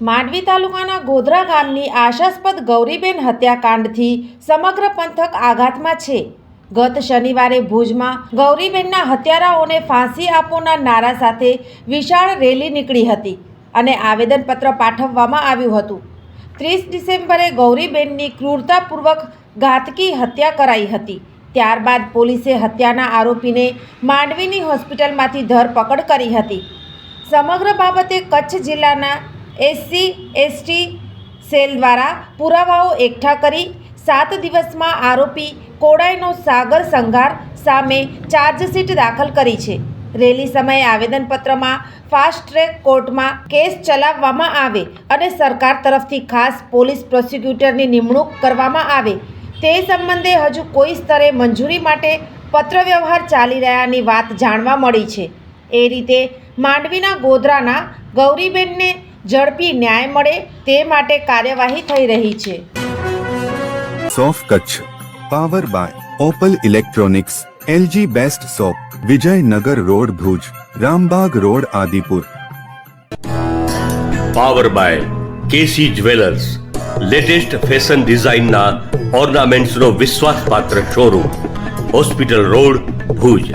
માંડવી તાલુકાના ગોધરા ગામની આશાસ્પદ ગૌરીબેન હત્યાકાંડથી સમગ્ર પંથક આઘાતમાં છે. ગત શનિવારે ભુજમાં ગૌરીબેનના હત્યારાઓને ફાંસી આપોના નારા સાથે વિશાળ રેલી નીકળી હતી અને આવેદનપત્ર પાઠવવામાં આવ્યું હતું. ત્રીસ ડિસેમ્બરે ગૌરીબેનની ક્રૂરતાપૂર્વક ઘાતકી હત્યા કરાઈ હતી. ત્યારબાદ પોલીસે હત્યાના આરોપીને માંડવીની હોસ્પિટલમાંથી ધરપકડ કરી હતી. સમગ્ર બાબતે કચ્છ જિલ્લાના એસસી, એસટી સેલ દ્વારા પુરાવાઓ એકઠા કરી સાત દિવસમાં આરોપી કોડાઈનો સાગર સંઘાર સામે ચાર્જશીટ દાખલ કરી છે. રેલી સમયે આવેદનપત્રમાં ફાસ્ટ ટ્રેક કોર્ટમાં કેસ ચલાવવામાં આવે અને સરકાર તરફથી ખાસ પોલીસ પ્રોસિક્યુટરની નિમણૂક કરવામાં આવે. તે સંબંધે હજુ કોઈ સ્તરે મંજૂરી માટે પત્રવ્યવહાર ચાલી રહ્યાની વાત જાણવા મળી છે. એ રીતે માંડવીના ગોધરાના ગૌરીબેનને ઝડપી ન્યાય મળે તે માટે કાર્યવાહી થઈ રહી છે. સોફ Kutch power by Opal electronics LG best shop Vijaynagar road Bhuj Rambag road Adipur. Power by KC jewellers latest fashion ડિઝાઇનના ઓર્નામેન્ટ્સનો વિશ્વાસપાત્ર શોરૂમ હોસ્પિટલ રોડ ભુજ.